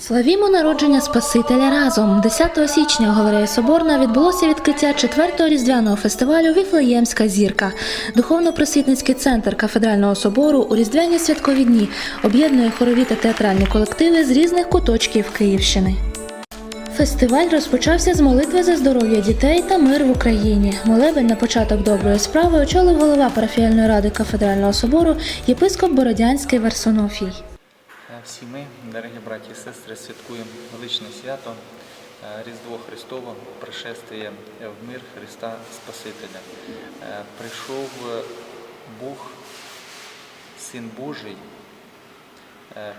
Славімо народження Спасителя разом. 10 січня у галереї Соборна відбулося відкриття 4-го різдвяного фестивалю Віфлеємська зірка. Духовно-просвітницький центр кафедрального собору у різдвяні святкові дні об'єднує хорові та театральні колективи з різних куточків Київщини. Фестиваль розпочався з молитви за здоров'я дітей та мир в Україні. Молебень на початок доброї справи очолив голова парафіяльної ради кафедрального собору єпископ Бородянський Варсонофій. Всі ми, дорогі браті і сестри, святкуємо величне свято е, Різдво Христово, пришествие в мир Христа Спасителя. Е, Прийшов е, Бог, Син Божий,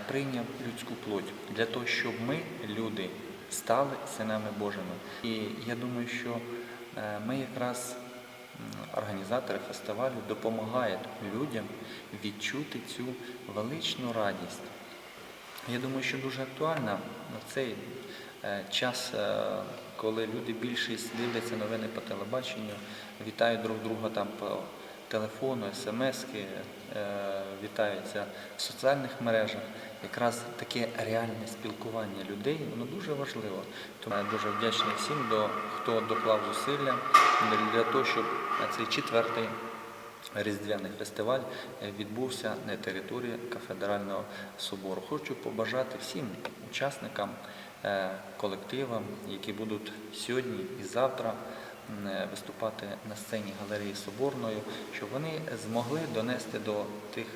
прийняв людську плоть для того, щоб ми, люди, стали синами Божими. І я думаю, що ми якраз організатори фестивалю допомагають людям відчути цю величну радість. Я думаю, що дуже актуально в цей е, час, е, коли люди більшість дивляться новини по телебаченню, вітають друг друга там по телефону, смски, е, вітаються в соціальних мережах. Якраз таке реальне спілкування людей, воно дуже важливо. Тому я дуже вдячний всім, хто доклав зусилля для того, щоб цей четвертий Різдвяний фестиваль відбувся на території кафедрального собору. Хочу побажати всім учасникам, е, колективам, які будуть сьогодні і завтра е, виступати на сцені галереї Соборної, щоб вони змогли донести до тих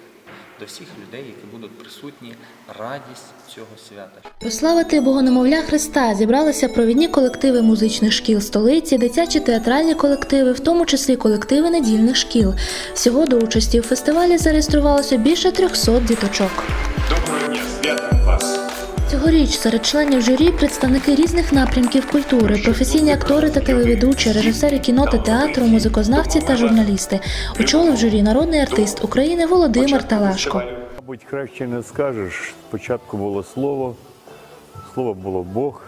до всіх людей, які будуть присутні, радість цього свята. Прославити богонемовля Христа зібралися провідні колективи музичних шкіл столиці, дитячі театральні колективи, в тому числі колективи недільних шкіл. Всього до участі у фестивалі зареєструвалося більше 300 діточок. Доброго дня! Цьогоріч серед членів журі представники різних напрямків культури, професійні актори та телеведучі, режисери кіно та театру, музикознавці та журналісти. Очолив журі народний артист України Володимир Талашко. Мабуть, краще не скажеш. Спочатку було слово, слово було Бог,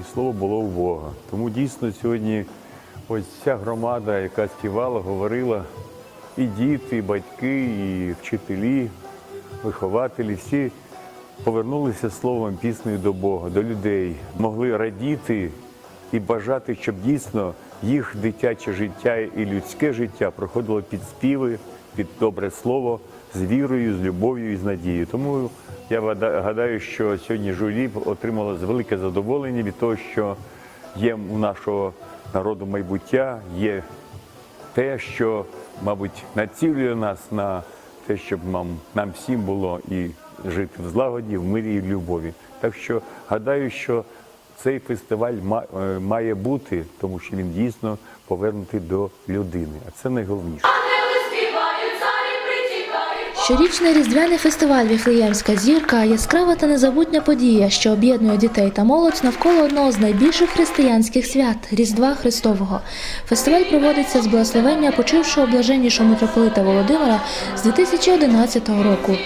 і слово було у Бога. Тому дійсно сьогодні ось ця громада, яка співала, говорила, і діти, і батьки, і вчителі, вихователі, всі повернулися словом піснею до Бога, до людей, могли радіти і бажати, щоб дійсно їх дитяче життя і людське життя проходило під співи, під добре слово, з вірою, з любов'ю і з надією. Тому я гадаю, що сьогодні журі отримало велике задоволення від того, що є у нашого народу майбуття, є те, що, мабуть, націлює нас на те, щоб нам, нам всім було і жити в злагоді, в мирі і в любові. Так що гадаю, що цей фестиваль е, має бути, тому що він дійсно повернутий до людини. А це найголовніше. Щорічний різдвяний фестиваль Віфлеємська зірка яскрава та незабутня подія, що об'єднує дітей та молодь навколо одного з найбільших християнських свят Різдва Христового. Фестиваль проводиться з благословення почившого блаженнішого митрополита Володимира з 2011 року.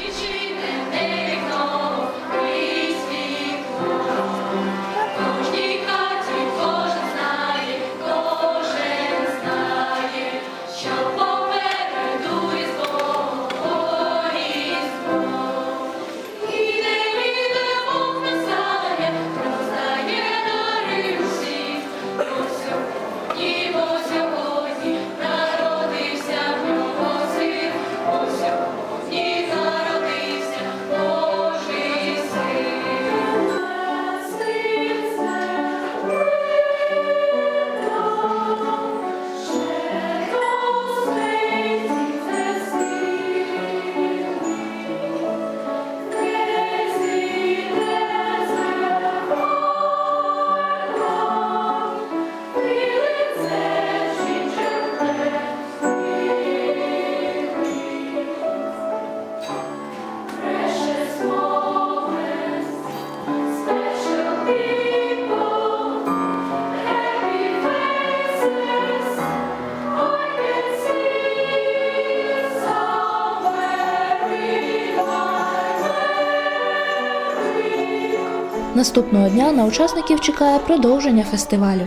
Наступного дня на учасників чекає продовження фестивалю.